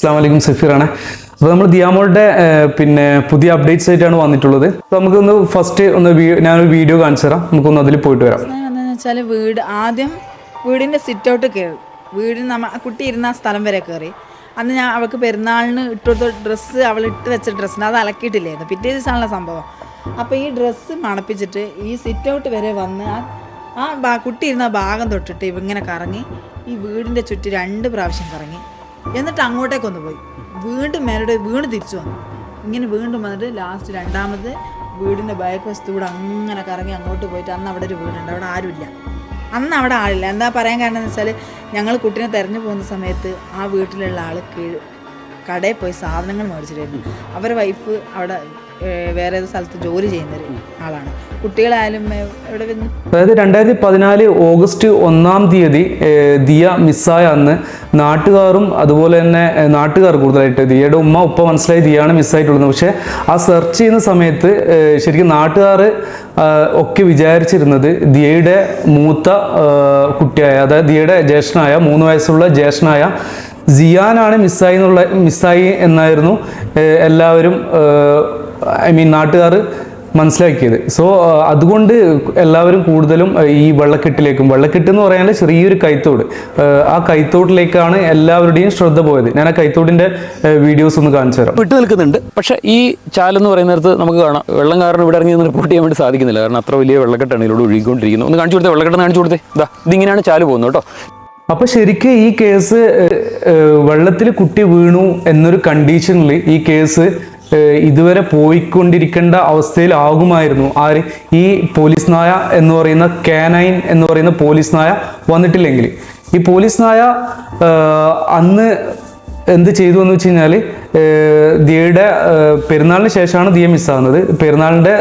അസ്സാം വലൈക്കും സഫീറാണ്. അപ്പോൾ നമ്മൾ ദിയാമോളുടെ പിന്നെ പുതിയ അപ്ഡേറ്റ്സ് ആയിട്ടാണ് വന്നിട്ടുള്ളത്. അപ്പോൾ നമുക്കൊന്ന് ഫസ്റ്റ് ഒന്ന് ഞാനൊരു വീഡിയോ കാണിച്ചു തരാം. നമുക്കൊന്ന് അതിൽ പോയിട്ട് വരാം. എന്താണെന്ന് വെച്ചാൽ വീട് ആദ്യം വീടിന്റെ സിറ്റ് ഔട്ട് കയറി വീടിന് നമ്മ കുട്ടി ഇരുന്ന ആ സ്ഥലം വരെ കയറി അന്ന് ഞാൻ അവൾക്ക് പെരുന്നാളിന് ഇട്ടുകൊടുത്ത ഡ്രസ്സ് അവൾ ഇട്ട് വെച്ച ഡ്രസ്സിന് അത് അലക്കിയിട്ടില്ലായിരുന്നു. പിറ്റേ ദിവസമാണല്ലോ സംഭവം. അപ്പോൾ ഈ ഡ്രസ്സ് മണപ്പിച്ചിട്ട് ഈ സിറ്റ് ഔട്ട് വരെ വന്ന് ആ ആ കുട്ടി ഇരുന്ന ഭാഗം തൊട്ടിട്ട് ഇവിങ്ങനെ കറങ്ങി ഈ വീടിന്റെ ചുറ്റി രണ്ട് പ്രാവശ്യം കറങ്ങി. എന്നിട്ട് അങ്ങോട്ടേക്ക് ഒന്ന് പോയി. വീണ്ടും മേലോട്ട് വീണ്ടും തിരിച്ചു വന്നു. ഇങ്ങനെ വീണ്ടും വന്നിട്ട് ലാസ്റ്റ് രണ്ടാമത് വീടിന്റെ ബാക്ക് കൂടെ അങ്ങനെ കറങ്ങി അങ്ങോട്ട് പോയിട്ട് അന്ന് അവിടെ ഒരു വീടുണ്ട്. അവിടെ ആരുമില്ല. അന്ന് അവിടെ ആളില്ല. എന്താ പറയാൻ കാരണം എന്ന് വെച്ചാൽ ഞങ്ങൾ കുട്ടീനെ തെരഞ്ഞു പോകുന്ന സമയത്ത് ആ വീട്ടിലുള്ള ആൾ കീഴ് കടയിൽ പോയി സാധനങ്ങൾ മേടിച്ചിട്ടായിരുന്നു. അവരുടെ വൈഫ് അവിടെ വേറെ ഏത് സ്ഥലത്ത് ജോലി ചെയ്യുന്ന ഒരു ആളാണ്. അതായത് രണ്ടായിരത്തി പതിനാല് ഓഗസ്റ്റ് ഒന്നാം തീയതി ദിയ മിസ്സായ അന്ന് നാട്ടുകാരും അതുപോലെ തന്നെ നാട്ടുകാർ കൂടുതലായിട്ട് ദിയയുടെ ഉമ്മ ഉപ്പ മനസ്സിലായി ദിയാണ് മിസ്സായിട്ടുള്ളത്. പക്ഷേ ആ സെർച്ച് ചെയ്യുന്ന സമയത്ത് ശരിക്കും നാട്ടുകാർ ഒക്കെ വിചാരിച്ചിരുന്നത് ദിയയുടെ മൂത്ത കുട്ടിയായ അതായത് ദിയയുടെ ജ്യേഷ്ഠനായ മൂന്ന് വയസ്സുള്ള ജ്യേഷ്ഠനായ സിയാനാണ് മിസ്സായി എന്നുള്ള മിസ്സായി എന്നായിരുന്നു എല്ലാവരും ഐ മീൻ നാട്ടുകാർ മനസ്സിലാക്കിയത്. സോ അതുകൊണ്ട് എല്ലാവരും കൂടുതലും ഈ വെള്ളക്കെട്ടിലേക്കും വെള്ളക്കെട്ട് എന്ന് പറയാൻ ചെറിയൊരു കൈത്തോട് ആ കൈത്തോട്ടിലേക്കാണ് എല്ലാവരുടെയും ശ്രദ്ധ പോയത്. ഞാൻ ആ കൈത്തോടിന്റെ വീഡിയോസ് ഒന്ന് കാണിച്ചു തരാം. വിട്ടു നിൽക്കുന്നുണ്ട്. പക്ഷെ ഈ ചാലെന്ന് പറയുന്നിടത്ത് നമുക്ക് കാണാം വെള്ളം കാരണം ഇവിടെ ഇറങ്ങി റിപ്പോർട്ട് ചെയ്യാൻ വേണ്ടി സാധിക്കുന്നില്ല. കാരണം അത്ര വലിയ വെള്ളക്കെട്ടാണ് ഇതിലൂടെ ഒഴുകിക്കൊണ്ടിരിക്കുന്നത്. ഒന്ന് കാണിച്ചു കൊടുത്തേ വെള്ളക്കെട്ട് കാണിച്ചു കൊടുത്തേ. ഇതാ ഇതിങ്ങനെയാണ് ചാൽ പോകുന്നത് കേട്ടോ. അപ്പൊ ശരിക്കും ഈ കേസ് വെള്ളത്തിൽ കുട്ടി വീണു എന്നൊരു കണ്ടീഷനിൽ ഈ കേസ് ഇതുവരെ പോയിക്കൊണ്ടിരിക്കേണ്ട അവസ്ഥയിലാകുമായിരുന്നു ആര്? ഈ പോലീസ് നായ എന്ന് പറയുന്ന കാനൈൻ എന്ന് പറയുന്ന പോലീസ് നായ വന്നിട്ടില്ലെങ്കിൽ. ഈ പോലീസ് നായ അന്ന് എന്ത് ചെയ്തു എന്ന് വെച്ച് കഴിഞ്ഞാൽ ദിയയുടെ പെരുന്നാളിന് ശേഷമാണ് ദിയ മിസ്സാവുന്നത്. പെരുന്നാളിന്റെ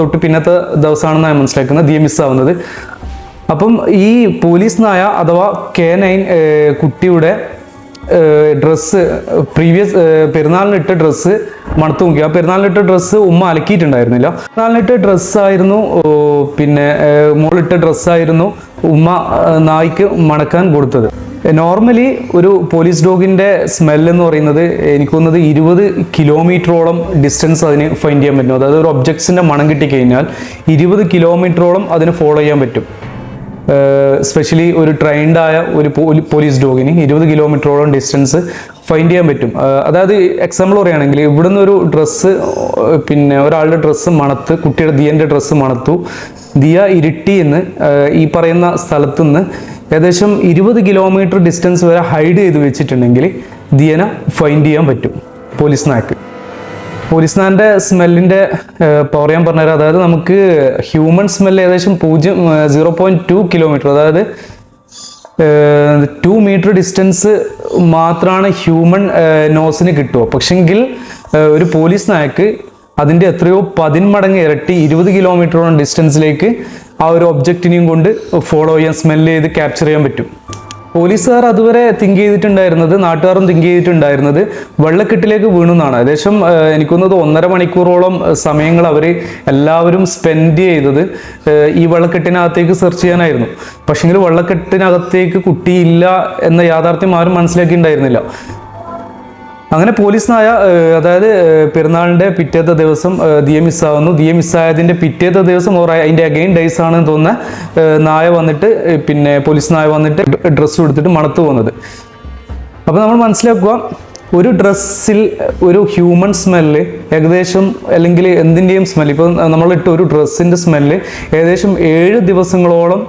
തൊട്ട് പിന്നത്തെ ദിവസമാണെന്ന് ഞാൻ മനസ്സിലാക്കുന്നത്. ദിയ മിസ്സാവുന്നത്. അപ്പം ഈ പോലീസ് നായ അഥവാ കെ നൈൻ കുട്ടിയുടെ ഡ്രസ്സ് പ്രീവിയസ് പെരുന്നാളിനിട്ട ഡ്രസ്സ് മണത്ത് നോക്കി ആ പെരുന്നാളിനിട്ട ഡ്രസ്സ് ഉമ്മ അലക്കിയിട്ടുണ്ടായിരുന്നില്ല. പെരുന്നാളിനിട്ട ഡ്രസ്സായിരുന്നു പിന്നെ മോളിട്ട ഡ്രസ്സായിരുന്നു ഉമ്മ നായിക്ക് നായ്ക്ക് മണക്കാൻ കൊടുത്തത്. നോർമലി ഒരു പോലീസ് ഡോഗിന്റെ സ്മെൽ എന്ന് പറയുന്നത് എനിക്ക് തോന്നുന്നത് ഇരുപത് കിലോമീറ്ററോളം ഡിസ്റ്റൻസ് അതിന് ഫൈൻഡ് ചെയ്യാൻ പറ്റും. അതായത് ഒരു ഒബ്ജക്ട്സിന്റെ മണം കിട്ടിക്കഴിഞ്ഞാൽ ഇരുപത് കിലോമീറ്ററോളം അതിന് ഫോളോ ചെയ്യാൻ പറ്റും. സ്പെഷ്യലി ഒരു ട്രെയിൻഡായ ഒരു പോലി- പോലീസ് ഡോഗിന് ഇരുപത് കിലോമീറ്ററോളം ഡിസ്റ്റൻസ് ഫൈൻഡ് ചെയ്യാൻ പറ്റും. അതായത് എക്സാമ്പിൾ പറയുകയാണെങ്കിൽ ഇവിടുന്ന് ഒരു ഡ്രസ്സ് പിന്നെ ഒരാളുടെ ഡ്രസ്സ് മണത്ത് കുട്ടിയുടെ ദിയന്റെ ഡ്രസ്സ് മണത്തു ദിയ ഇരുട്ടി എന്ന് ഈ പറയുന്ന സ്ഥലത്തു നിന്ന് ഏകദേശം ഇരുപത് കിലോമീറ്റർ ഡിസ്റ്റൻസ് വരെ ഹൈഡ് ചെയ്ത് വെച്ചിട്ടുണ്ടെങ്കിൽ ദിയനെ ഫൈൻഡ് ചെയ്യാൻ പറ്റും പോലീസ് നായക്ക്. പോലീസ് സ്മെല്ലിന്റെ പവർ പറയാൻ പറഞ്ഞുതരാം. അതായത് നമുക്ക് ഹ്യൂമൻ സ്മെല്ല് ഏകദേശം പൂജ്യം സീറോ പോയിന്റ് ടു കിലോമീറ്റർ അതായത് ടു മീറ്റർ ഡിസ്റ്റൻസ് മാത്രമാണ് ഹ്യൂമൻ നോസിന് കിട്ടുക. പക്ഷെങ്കിൽ ഒരു പോലീസ് നായക്ക് അതിന്റെ എത്രയോ പതിന്മടങ്ങ് ഇരട്ടി ഇരുപത് കിലോമീറ്ററോളം ഡിസ്റ്റൻസിലേക്ക് ആ ഒരു ഒബ്ജക്റ്റിനെയും കൊണ്ട് ഫോളോ ചെയ്യാൻ സ്മെല്ല് ചെയ്ത് ക്യാപ്ചർ ചെയ്യാൻ പറ്റും. പോലീസുകാർ അതുവരെ തിങ്ക് ചെയ്തിട്ടുണ്ടായിരുന്നത് നാട്ടുകാരും തിങ്ക് ചെയ്തിട്ടുണ്ടായിരുന്നത് വെള്ളക്കെട്ടിലേക്ക് വീണു എന്നാണ്. ഏകദേശം എനിക്കൊന്നത് ഒന്നര മണിക്കൂറോളം സമയങ്ങൾ അവർ എല്ലാവരും സ്പെൻഡ് ചെയ്തത് ഈ വെള്ളക്കെട്ടിനകത്തേക്ക് സെർച്ച് ചെയ്യാനായിരുന്നു. പക്ഷേങ്കിൽ വെള്ളക്കെട്ടിനകത്തേക്ക് കുട്ടിയില്ല എന്ന യാഥാർത്ഥ്യം ആരും മനസ്സിലാക്കിയിട്ടുണ്ടായിരുന്നില്ല. അങ്ങനെ പോലീസ് നായ അതായത് പെരുന്നാളിന്റെ പിറ്റേത്തെ ദിവസം ദിയ മിസ്സാവുന്നു. ദിയ മിസ്സായതിന്റെ പിറ്റേത്തെ ദിവസം ഓർ അതിന്റെ അഗെയിൻ ഡേയ്സ് ആണെന്ന് തോന്നുന്ന നായ വന്നിട്ട് പിന്നെ പോലീസ് നായ വന്നിട്ട് ഡ്രസ്സ് കൊടുത്തിട്ട് മണത്ത് പോകുന്നത് അപ്പോൾ നമ്മൾ മനസ്സിലാക്കുക ഒരു ഡ്രസ്സിൽ ഒരു ഹ്യൂമൻ സ്മെല്ല് ഏകദേശം അല്ലെങ്കിൽ എന്തിന്റെയും സ്മെല്ല് ഇപ്പോൾ നമ്മളിട്ട് ഒരു ഡ്രസ്സിന്റെ സ്മെല്ല് ഏകദേശം ഏഴ് ദിവസങ്ങളോളം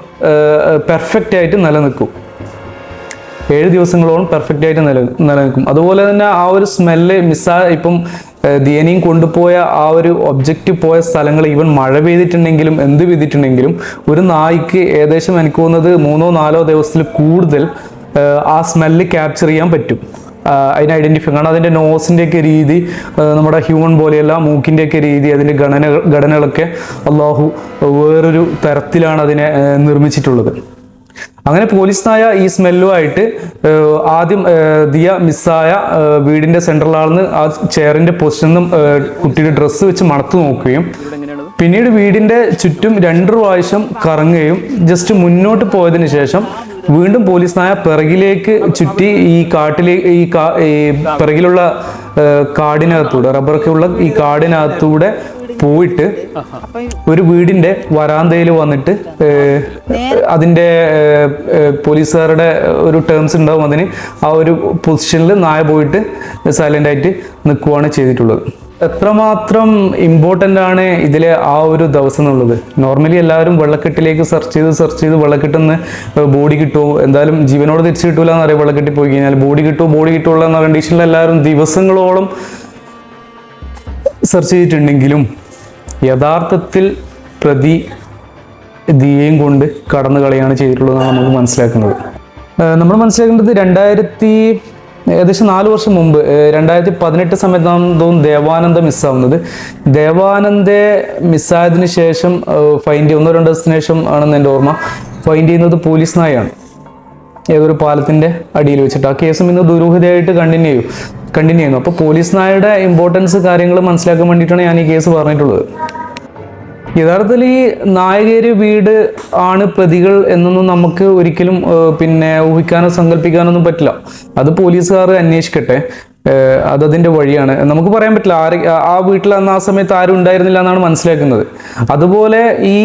പെർഫെക്റ്റ് ആയിട്ട് നിലനിൽക്കും. ഏഴ് ദിവസങ്ങളോളം പെർഫെക്റ്റ് ആയിട്ട് നില നിലനിൽക്കും. അതുപോലെ തന്നെ ആ ഒരു സ്മെല്ല് മിസ്സാ ഇപ്പം ദിയനിയും കൊണ്ടുപോയ ആ ഒരു ഒബ്ജക്റ്റ് പോയ സ്ഥലങ്ങൾ ഈവൻ മഴ പെയ്തിട്ടുണ്ടെങ്കിലും എന്ത് പെയ്തിട്ടുണ്ടെങ്കിലും ഒരു നായ്ക്ക് ഏകദേശം എനിക്ക് തോന്നുന്നത് മൂന്നോ നാലോ ദിവസത്തിൽ കൂടുതൽ ആ സ്മെല്ല് ക്യാപ്ചർ ചെയ്യാൻ പറ്റും. അതിനെ ഐഡന്റിഫൈ കാരണം അതിന്റെ നോസിന്റെയൊക്കെ രീതി നമ്മുടെ ഹ്യൂമൻ പോലെയല്ല മൂക്കിന്റെയൊക്കെ രീതി അതിന്റെ ഘടന ഘടനകളൊക്കെ അള്ളാഹു വേറൊരു തരത്തിലാണ് അതിനെ നിർമ്മിച്ചിട്ടുള്ളത്. അങ്ങനെ പോലീസ് നായ ഈ സ്മെല്ലുമായിട്ട് ആദ്യം ദിയ മിസ്സായ വീടിന്റെ സെൻട്രലാണെന്ന് ആ ചെയറിന്റെ പൊസിഷനിൽ നിന്നും കുട്ടിയുടെ ഡ്രസ്സ് വെച്ച് മണത്തു നോക്കുകയും പിന്നീട് വീടിന്റെ ചുറ്റും രണ്ടു പ്രാവശ്യം കറങ്ങുകയും ജസ്റ്റ് മുന്നോട്ട് പോയതിനു ശേഷം വീണ്ടും പോലീസ് നായ പിറകിലേക്ക് ചുറ്റി ഈ കാട്ടിലേക്ക് ഈ പിറകിലുള്ള കാടിനകത്തൂടെ റബ്ബറൊക്കെ ഉള്ള ഈ കാടിനകത്തൂടെ പോയിട്ട് ഒരു വീടിന്റെ വരാന്തയിൽ വന്നിട്ട് അതിന്റെ പോലീസുകാരുടെ ഒരു ടേംസ് ഉണ്ടാവും. അതിന് ആ ഒരു പൊസിഷനിൽ നായ പോയിട്ട് സൈലന്റ് ആയിട്ട് നിൽക്കുവാണ് ചെയ്തിട്ടുള്ളത്. എത്രമാത്രം ഇമ്പോർട്ടന്റ് ആണ് ഇതിലെ ആ ഒരു ദിവസം എന്നുള്ളത്? നോർമലി എല്ലാവരും വെള്ളക്കെട്ടിലേക്ക് സെർച്ച് ചെയ്ത് സെർച്ച് ചെയ്ത് വെള്ളക്കെട്ടെന്ന് ബോഡി കിട്ടുമോ? എന്തായാലും ജീവനോട് തിരിച്ചു കിട്ടൂല എന്നറിയാം വെള്ളക്കെട്ടി പോയി കഴിഞ്ഞാൽ. ബോഡി കിട്ടുമോ? ബോഡി കിട്ടുമോ എന്ന കണ്ടീഷനിൽ എല്ലാവരും ദിവസങ്ങളോളം സെർച്ച് ചെയ്തിട്ടുണ്ടെങ്കിലും യഥാർത്ഥത്തിൽ പ്രതി ദിയേയും കൊണ്ട് കടന്നു കളയാണ് ചെയ്തിട്ടുള്ളതെന്നാണ് നമുക്ക് മനസ്സിലാക്കുന്നത്. നമ്മൾ മനസ്സിലാക്കേണ്ടത് രണ്ടായിരത്തി ഏകദേശം നാല് വർഷം മുമ്പ് രണ്ടായിരത്തി പതിനെട്ട് സമയത്താണ് തോന്നുന്നു ദേവാനന്ദ മിസ്സാവുന്നത്. ദേവാനന്ദെ മിസ്സായതിനു ശേഷം ഫൈൻഡ് ചെയ്യുന്ന ഒന്നോ രണ്ടോ ദിവസത്തിന് ശേഷം ആണെന്ന് എന്റെ ഓർമ്മ. ഫൈൻഡ് ചെയ്യുന്നത് പോലീസ് നായാണ് ഏതൊരു പാലത്തിന്റെ അടിയിൽ വെച്ചിട്ട്. ആ കേസും ഇന്ന് ദുരൂഹതയായിട്ട് കണ്ടിന്യൂ ചെയ്യും. കണ്ടിന്യൂ ചെയ്യുന്നു. അപ്പോൾ പോലീസ് നായയുടെ ഇമ്പോർട്ടൻസ് കാര്യങ്ങൾ മനസ്സിലാക്കാൻ വേണ്ടിയിട്ടാണ് ഞാൻ ഈ കേസ് പറഞ്ഞിട്ടുള്ളത്. യഥാർത്ഥത്തിൽ ഈ നായകര് വീട് ആണ് പ്രതികൾ എന്നൊന്നും നമുക്ക് ഒരിക്കലും പിന്നെ ഊഹിക്കാനോ സങ്കല്പിക്കാനോ ഒന്നും പറ്റില്ല. അത് പോലീസുകാർ അന്വേഷിക്കട്ടെ. അതതിന്റെ വഴിയാണ്. നമുക്ക് പറയാൻ പറ്റില്ല ആര് ആ വീട്ടിൽ അന്ന് ആ സമയത്ത് ആരും ഉണ്ടായിരുന്നില്ല എന്നാണ് മനസ്സിലാക്കുന്നത്. അതുപോലെ ഈ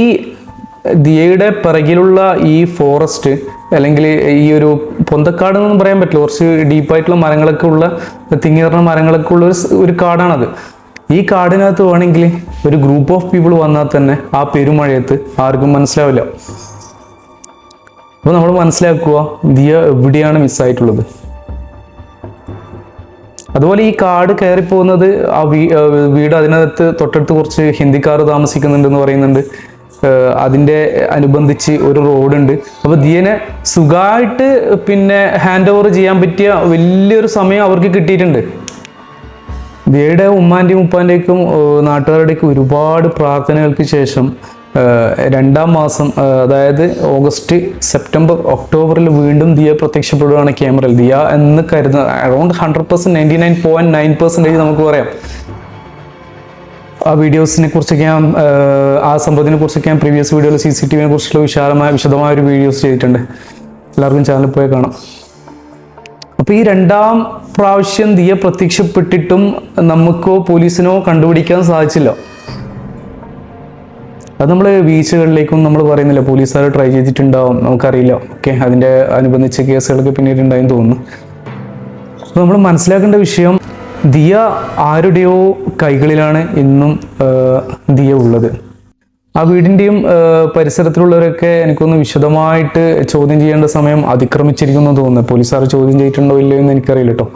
ദിയയുടെ പിറകിലുള്ള ഈ ഫോറസ്റ്റ് അല്ലെങ്കിൽ ഈ ഒരു പൊന്തക്കാട് എന്നൊന്നും പറയാൻ പറ്റില്ല. കുറച്ച് ഡീപ്പായിട്ടുള്ള മരങ്ങളൊക്കെ ഉള്ള തിങ്ങിറങ്ങുന്ന മരങ്ങളൊക്കെ ഉള്ള ഒരു കാടാണത്. ഈ കാടിനകത്ത് വേണമെങ്കിൽ ഒരു ഗ്രൂപ്പ് ഓഫ് പീപ്പിൾ വന്നാൽ തന്നെ ആ പെരുമഴയത്ത് ആർക്കും മനസ്സിലാവില്ല. അപ്പോൾ നമ്മൾ മനസ്സിലാക്കുക ദിയ എവിടെയാണ് മിസ്സായിട്ടുള്ളത് അതുപോലെ ഈ കാട് കയറി പോകുന്നത് ആ വീ- വീട് അതിനകത്ത് തൊട്ടടുത്ത് കുറച്ച് ഹിന്ദിക്കാർ താമസിക്കുന്നുണ്ടെന്ന് പറയുന്നുണ്ട്. അതിന്റെ അനുബന്ധിച്ച് ഒരു റോഡുണ്ട്. അപ്പോൾ ദിയനെ സുഖമായിട്ട് പിന്നെ ഹാൻഡ് ഓവർ ചെയ്യാൻ പറ്റിയ വലിയൊരു സമയം അവർക്ക് കിട്ടിയിട്ടുണ്ട്. ദിയയുടെ ഉമ്മാന്റെയും ഉപ്പാന്റെയും നാട്ടുകാരുടെയൊക്കെ ഒരുപാട് പ്രാർത്ഥനകൾക്ക് ശേഷം രണ്ടാം മാസം അതായത് ഓഗസ്റ്റ് സെപ്റ്റംബർ ഒക്ടോബറിൽ വീണ്ടും ദിയ പ്രത്യക്ഷപ്പെടുകയാണ് ക്യാമറയിൽ. ദിയ എന്ന് കരുതുന്ന around hundred percent ninety nine point nine percentage നമുക്ക് പറയാം. ആ വീഡിയോസിനെ കുറിച്ചൊക്കെ ഞാൻ ആ സംഭവത്തിനെ കുറിച്ചൊക്കെ ഞാൻ പ്രീവിയസ് വീഡിയോയിൽ സി സി ടി വിനെ കുറിച്ചുള്ള വിശാലമായ വിശദമായ ഒരു വീഡിയോസ് ചെയ്തിട്ടുണ്ട്. എല്ലാവർക്കും ചാനലിൽ പോയി കാണാം. അപ്പൊ ഈ രണ്ടാം പ്രാവശ്യം ദിയ പ്രത്യക്ഷപ്പെട്ടിട്ടും നമുക്കോ പോലീസിനോ കണ്ടുപിടിക്കാൻ സാധിച്ചില്ല. അത് നമ്മൾ വീഴ്ചകളിലേക്കും നമ്മൾ പറയുന്നില്ല പോലീസുകാർ ട്രൈ ചെയ്തിട്ടുണ്ടാവും നമുക്കറിയില്ല. ഓക്കെ അതിന്റെ അനുബന്ധിച്ച കേസുകളൊക്കെ പിന്നീട് ഉണ്ടായെന്ന് തോന്നുന്നു. അപ്പോൾ നമ്മൾ മനസ്സിലാക്കേണ്ട വിഷയം ദിയ ആരുടെയോ കൈകളിലാണ് ഇന്നും ദിയ ഉള്ളത്. ആ വീടിന്റെയും പരിസരത്തിലുള്ളവരൊക്കെ എനിക്കൊന്ന് വിശദമായിട്ട് ചോദ്യം ചെയ്യേണ്ട സമയം അതിക്രമിച്ചിരിക്കുന്നു തോന്നുന്നു. പോലീസുകാർ ചോദ്യം ചെയ്തിട്ടുണ്ടോ ഇല്ലയോ എന്ന് എനിക്കറിയില്ല കേട്ടോ.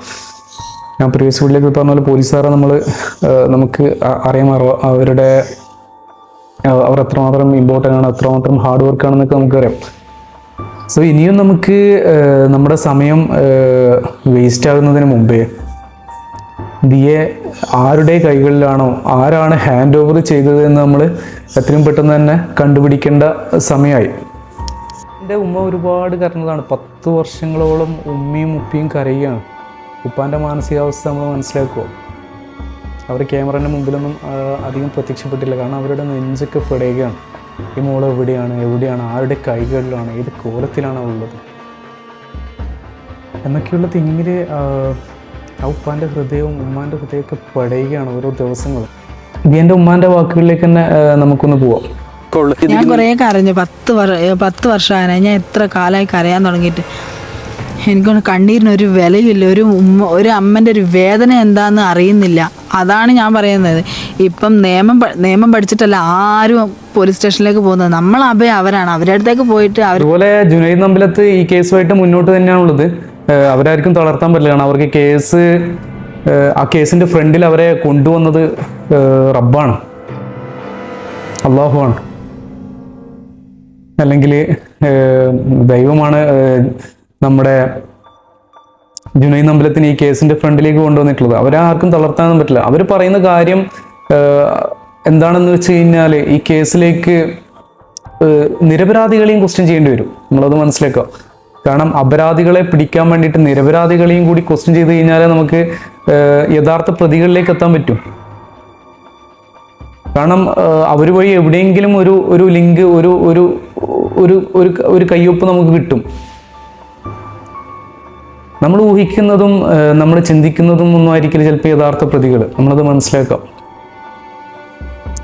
ഞാൻ പ്രീവിയസ് വീട്ടിലേക്ക് പറഞ്ഞ പോലെ പോലീസുകാരെ നമ്മൾ നമുക്ക് അറിയാം. അവ- അവരുടെ അവർ എത്രമാത്രം ഇമ്പോർട്ടന്റ് ആണ് എത്രമാത്രം ഹാർഡ് വർക്ക് ആണെന്നൊക്കെ നമുക്കറിയാം. സോ ഇനിയും നമുക്ക് നമ്മുടെ സമയം വേസ്റ്റ് ആകുന്നതിന് മുമ്പേ ദിയെ ആരുടെ കൈകളിലാണോ ആരാണ് ഹാൻഡ് ഓവർ ചെയ്തത് എന്ന് നമ്മൾ എത്രയും പെട്ടെന്ന് തന്നെ കണ്ടുപിടിക്കേണ്ട സമയമായി. എന്റെ ഉമ്മ ഒരുപാട് കരഞ്ഞതാണ്. പത്ത് വർഷങ്ങളോളം ഉമ്മയും ഉപ്പയും കരയുകയാണ്. ഉപ്പാന്റെ മാനസികാവസ്ഥ നമ്മൾ മനസ്സിലാക്കുക അവർ ക്യാമറേന്റെ മുമ്പിലൊന്നും അധികം പ്രത്യക്ഷപ്പെട്ടില്ല കാരണം അവരുടെ നെഞ്ചൊക്കെ പിടയുകയാണ്. ഈ മോൾ എവിടെയാണ് എവിടെയാണ് ആരുടെ കൈകളിലാണ് ഏത് കോലത്തിലാണ് ഉള്ളത് എന്നൊക്കെയുള്ള തിങ്ങിൽ ആ ഉപ്പാന്റെ ഹൃദയവും ഉമ്മാന്റെ ഹൃദയമൊക്കെ പടയുകയാണ് ഓരോ ദിവസങ്ങളും. ഇത് എന്റെ ഉമ്മാന്റെ വാക്കുകളിലേക്ക് തന്നെ നമുക്കൊന്ന് പോവാം. ഞാൻ കുറേ കരഞ്ഞു. പത്ത് പത്ത് വർഷമായ ഞാൻ എത്ര കാലമായി കരയാൻ തുടങ്ങിയിട്ട്. എനിക്കൊന്ന് കണ്ണീരിന് ഒരു വിലയില്ല ഒരു ഉമ്മ ഒരു അമ്മന്റെ ഒരു വേദന എന്താണെന്ന് അറിയുന്നില്ല. അതാണ് ഞാൻ പറയുന്നത്. ഇപ്പം നിയമം നിയമം പഠിച്ചിട്ടല്ല ആരും പോലീസ് സ്റ്റേഷനിലേക്ക് പോകുന്നത്. നമ്മൾ അഭയം അവരാണ്. അവരുടെ അടുത്തേക്ക് പോയിട്ട് അവർ അതുപോലെ ജുനൈദ് നമ്പിലത്ത് ഈ കേസുമായിട്ട് മുന്നോട്ട് തന്നെയാണുള്ളത്. ഏഹ് അവരാർക്കും തളർത്താൻ പറ്റില്ല. കാരണം അവർക്ക് കേസ് ആ കേസിന്റെ ഫ്രണ്ടിൽ അവരെ കൊണ്ടുവന്നത് റബ്ബാണ്. അള്ളാഹുവാണ്. അല്ലെങ്കിൽ ദൈവമാണ് നമ്മുടെ ജുനൈ നമ്പലത്തിന് ഈ കേസിന്റെ ഫ്രണ്ടിലേക്ക് കൊണ്ടുവന്നിട്ടുള്ളത്. അവരെ ആർക്കും തളർത്താനൊന്നും പറ്റില്ല. അവർ പറയുന്ന കാര്യം എന്താണെന്ന് വെച്ച് കഴിഞ്ഞാൽ ഈ കേസിലേക്ക് നിരപരാധികളെയും ക്വസ്റ്റ്യൻ ചെയ്യേണ്ടി വരും. നമ്മളത് മനസ്സിലാക്കുക. കാരണം അപരാധികളെ പിടിക്കാൻ വേണ്ടിയിട്ട് നിരപരാധികളെയും കൂടി ക്വസ്റ്റ്യൻ ചെയ്ത് കഴിഞ്ഞാലേ നമുക്ക് യഥാർത്ഥ പ്രതികളിലേക്ക് എത്താൻ പറ്റും. കാരണം അവർ വഴി എവിടെയെങ്കിലും ഒരു ഒരു ലിങ്ക് ഒരു ഒരു ഒരു ഒരു ഒരു കയ്യൊപ്പ് നമുക്ക് കിട്ടും. നമ്മൾ ഊഹിക്കുന്നതും നമ്മൾ ചിന്തിക്കുന്നതും ഒന്നും ആയിരിക്കില്ല ചിലപ്പോൾ യഥാർത്ഥ പ്രതികൾ നമ്മളത് മനസ്സിലാക്കാം.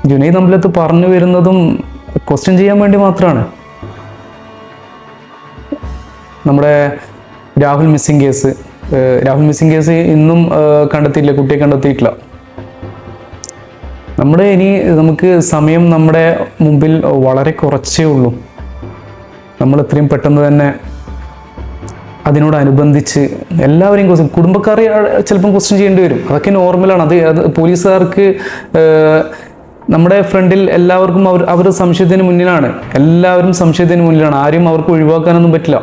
ജുനൈദ് അമ്പലത്ത് പറഞ്ഞു വരുന്നതും ക്വസ്റ്റ്യൻ ചെയ്യാൻ വേണ്ടി മാത്രമാണ് നമ്മുടെ Rahul missing case. Rahul missing case ഇന്നും കണ്ടെത്തിയില്ല കുട്ടിയെ കണ്ടെത്തിയിട്ടില്ല. നമ്മുടെ ഇനി നമുക്ക് സമയം നമ്മുടെ മുമ്പിൽ വളരെ കുറച്ചേ ഉള്ളൂ. നമ്മൾ എത്രയും പെട്ടെന്ന് തന്നെ അതിനോടനുബന്ധിച്ച് എല്ലാവരെയും ക്വസ്റ്റ്യൻ കുടുംബക്കാരെ ചിലപ്പം ക്വസ്റ്റ്യൻ ചെയ്യേണ്ടി വരും. അതൊക്കെ നോർമലാണ് അത് അത് പോലീസുകാർക്ക് നമ്മുടെ ഫ്രണ്ടിൽ എല്ലാവർക്കും അവർ അവർ സംശയത്തിന് മുന്നിലാണ്. എല്ലാവരും സംശയത്തിന് മുന്നിലാണ്. ആരും അവർക്ക് ഒഴിവാക്കാനൊന്നും പറ്റില്ല.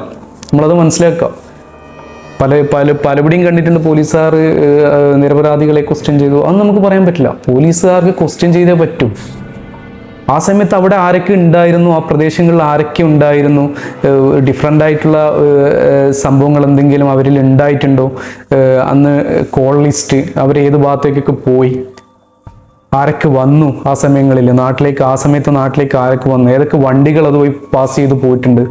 നമ്മളത് മനസ്സിലാക്കുക പല പല പലപടിയും കണ്ടിട്ടുണ്ട് പോലീസുകാർ നിരപരാധികളെ ക്വസ്റ്റ്യൻ ചെയ്തു. അത് നമുക്ക് പറയാൻ പറ്റില്ല. പോലീസുകാർക്ക് ക്വസ്റ്റ്യൻ ചെയ്തേ പറ്റും. ആ സമയത്ത് അവിടെ ആരൊക്കെ ഉണ്ടായിരുന്നു? ആ പ്രദേശങ്ങളിൽ ആരൊക്കെ ഉണ്ടായിരുന്നു? ഡിഫറെന്റ് ആയിട്ടുള്ള സംഭവങ്ങൾ എന്തെങ്കിലും അവരിൽ ഉണ്ടായിട്ടുണ്ടോ? അന്ന് കോൾ ലിസ്റ്റ് അവർ ഏത് ഭാഗത്തേക്കൊക്കെ പോയി? ആരൊക്കെ വന്നു ആ സമയങ്ങളിൽ? നാട്ടിലേക്ക് ആ സമയത്ത് നാട്ടിലേക്ക് ആരൊക്കെ വന്നു? ഏതൊക്കെ വണ്ടികൾ അത് പോയി പാസ് ചെയ്ത് പോയിട്ടുണ്ട്?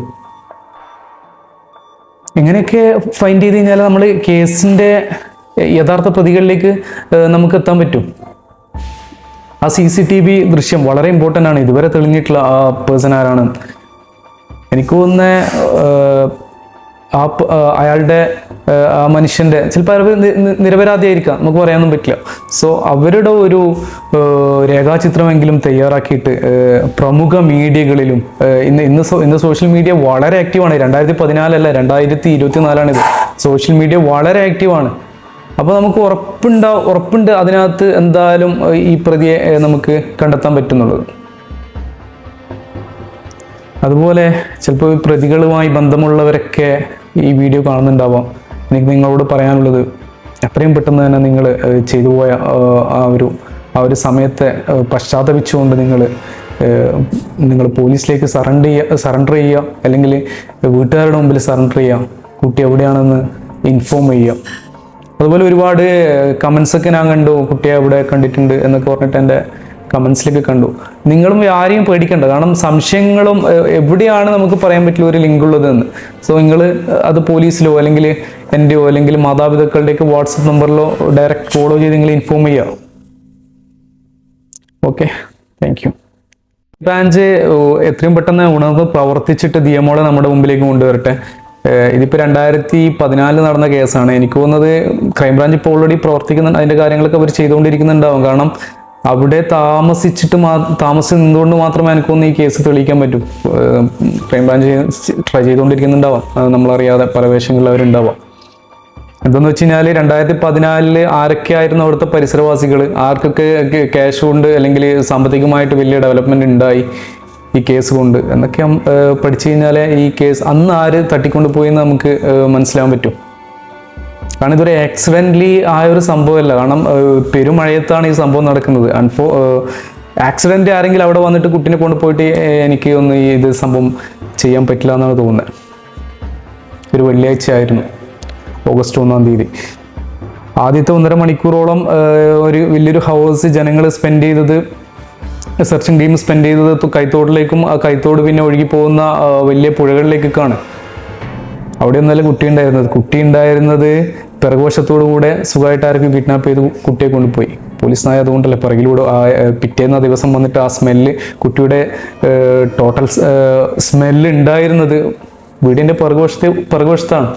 ഇങ്ങനെയൊക്കെ ഫൈൻഡ് ചെയ്ത് കഴിഞ്ഞാൽ നമ്മൾ കേസിന്റെ യഥാർത്ഥ പ്രതികളിലേക്ക് നമുക്ക് എത്താൻ പറ്റും? ആ സി സി ടി വി ദൃശ്യം വളരെ ഇമ്പോർട്ടന്റ് ആണ്. ഇതുവരെ തെളിഞ്ഞിട്ടുള്ള ആ പേഴ്സൺ ആരാണ്? എനിക്ക് തോന്നുന്ന ആ അയാളുടെ ആ മനുഷ്യന്റെ ചിലപ്പോൾ അവർ നിരപരാധിയായിരിക്കാം നമുക്ക് പറയാനൊന്നും പറ്റില്ല. സോ അവരുടെ ഒരു രേഖാചിത്രമെങ്കിലും തയ്യാറാക്കിയിട്ട് പ്രമുഖ മീഡിയകളിലും ഇന്ന് ഇന്ന് ഇന്ന് സോഷ്യൽ മീഡിയ വളരെ ആക്റ്റീവാണ് രണ്ടായിരത്തി പതിനാലല്ല രണ്ടായിരത്തി ഇരുപത്തി ഇത്. സോഷ്യൽ മീഡിയ വളരെ ആക്റ്റീവാണ് അപ്പോൾ നമുക്ക് ഉറപ്പുണ്ടാ ഉറപ്പുണ്ട് അതിനകത്ത് എന്തായാലും ഈ പ്രതിയെ നമുക്ക് കണ്ടെത്താൻ പറ്റുന്നുള്ളത്. അതുപോലെ ചിലപ്പോൾ പ്രതികളുമായി ബന്ധമുള്ളവരൊക്കെ ഈ വീഡിയോ കാണുന്നുണ്ടാവാം. എനിക്ക് നിങ്ങളോട് പറയാനുള്ളത് എത്രയും പെട്ടെന്ന് തന്നെ നിങ്ങൾ ചെയ്തു പോയ ആ ഒരു ആ ഒരു സമയത്തെ പശ്ചാത്തപിച്ചുകൊണ്ട് നിങ്ങൾ നിങ്ങൾ പോലീസിലേക്ക് സറണ്ടർ ചെയ്യുക സറണ്ടർ ചെയ്യുക. അല്ലെങ്കിൽ വീട്ടുകാരുടെ മുമ്പിൽ സറണ്ടർ ചെയ്യുക. കുട്ടി എവിടെയാണെന്ന് ഇൻഫോം ചെയ്യുക. അതുപോലെ ഒരുപാട് കമൻസൊക്കെ ഞാൻ കണ്ടു. കുട്ടിയെ അവിടെ കണ്ടിട്ടുണ്ട് എന്നൊക്കെ പറഞ്ഞിട്ട് എന്റെ കമൻസിലൊക്കെ കണ്ടു. നിങ്ങളും ആരെയും പേടിക്കണ്ട. കാരണം സംശയങ്ങളും എവിടെയാണ് നമുക്ക് പറയാൻ പറ്റില്ല ഒരു ലിങ്ക് ഉള്ളതെന്ന്. സോ നിങ്ങൾ അത് പോലീസിലോ അല്ലെങ്കിൽ എന്റെയോ അല്ലെങ്കിൽ മാതാപിതാക്കളുടെയൊക്കെ വാട്സപ്പ് നമ്പറിലോ ഡയറക്റ്റ് ഫോളോ ചെയ്ത് നിങ്ങൾ ഇൻഫോം ചെയ്യുക ഓക്കെ താങ്ക് യു ബ്രാഞ്ച് എത്രയും പെട്ടെന്ന് ഉണർന്ന് പ്രവർത്തിച്ചിട്ട് ദിയമോളെ നമ്മുടെ മുമ്പിലേക്ക് കൊണ്ടുവരട്ടെ. ഇതിപ്പോൾ ഇതിപ്പോ രണ്ടായിരത്തി പതിനാലിൽ നടന്ന കേസാണ്. എനിക്ക് തോന്നുന്നത് ക്രൈംബ്രാഞ്ച് ഇപ്പോൾ ഓൾറെഡി പ്രവർത്തിക്കുന്ന അതിന്റെ കാര്യങ്ങളൊക്കെ അവർ ചെയ്തുകൊണ്ടിരിക്കുന്നുണ്ടാവും. കാരണം അവിടെ താമസിച്ചിട്ട് മാ താമസിച്ച് നിന്നുകൊണ്ട് മാത്രമേ എനിക്ക് തോന്നുന്നു ഈ കേസ് തെളിയിക്കാൻ പറ്റും. ക്രൈംബ്രാഞ്ച് ട്രൈ ചെയ്തുകൊണ്ടിരിക്കുന്നുണ്ടാവാം. നമ്മളറിയാതെ പല വേഷങ്ങളിൽ അവരുണ്ടാവാം. എന്തെന്ന് വെച്ച് കഴിഞ്ഞാൽ രണ്ടായിരത്തി പതിനാലിൽ ആരൊക്കെയായിരുന്നു അവിടുത്തെ പരിസരവാസികൾ ആർക്കൊക്കെ ക്യാഷ് കൊണ്ട് അല്ലെങ്കിൽ സാമ്പത്തികമായിട്ട് വലിയ ഡെവലപ്മെന്റ് ഉണ്ടായി ഈ കേസ് കൊണ്ട്? എന്നൊക്കെ പഠിച്ചു കഴിഞ്ഞാൽ ഈ കേസ് അന്ന് ആര് തട്ടിക്കൊണ്ട് പോയി എന്ന് നമുക്ക് മനസ്സിലാവാൻ പറ്റും. കാരണം ഇതൊരു ആക്സിഡന്റലി ആയ ഒരു സംഭവമല്ല. കാരണം പെരുമഴയത്താണ് ഈ സംഭവം നടക്കുന്നത്. അൺഫോ ആക്സിഡന്റ് ആരെങ്കിലും അവിടെ വന്നിട്ട് കുട്ടീനെ കൊണ്ടുപോയിട്ട് എനിക്ക് ഒന്ന് ഇത് സംഭവം ചെയ്യാൻ പറ്റില്ല എന്നാണ് തോന്നുന്നത്. ഒരു വെള്ളിയാഴ്ച ആയിരുന്നു. ഓഗസ്റ്റ് ഒന്നാം തീയതി. ആദ്യത്തെ ഒന്നര മണിക്കൂറോളം ഒരു വലിയൊരു ഹൗസ് ജനങ്ങൾ സ്പെൻഡ് ചെയ്തത് സെർച്ചിങ് ടീം സ്പെൻഡ് ചെയ്തത് കൈത്തോട്ടിലേക്കും ആ കൈത്തോട് പിന്നെ ഒഴുകി പോകുന്ന വലിയ പുഴകളിലേക്കൊക്കെയാണ്. അവിടെ ഒന്നല്ല കുട്ടി ഉണ്ടായിരുന്നത്. കുട്ടി ഉണ്ടായിരുന്നത് പിറകുവശത്തോടു കൂടെ സുഖമായിട്ട് ആർക്കും കിഡ്നാപ്പ് ചെയ്ത് കുട്ടിയെ കൊണ്ടുപോയി. പോലീസ് നായ അതുകൊണ്ടല്ല പിറകിലൂടെ ആ പിറ്റേന്ന് ദിവസം വന്നിട്ട് ആ സ്മെല്ല് കുട്ടിയുടെ ടോട്ടൽ സ്മെല്ല് ഉണ്ടായിരുന്നത് വീടിന്റെ പിറകുവശത്തെ പിറകുവശത്താണ്.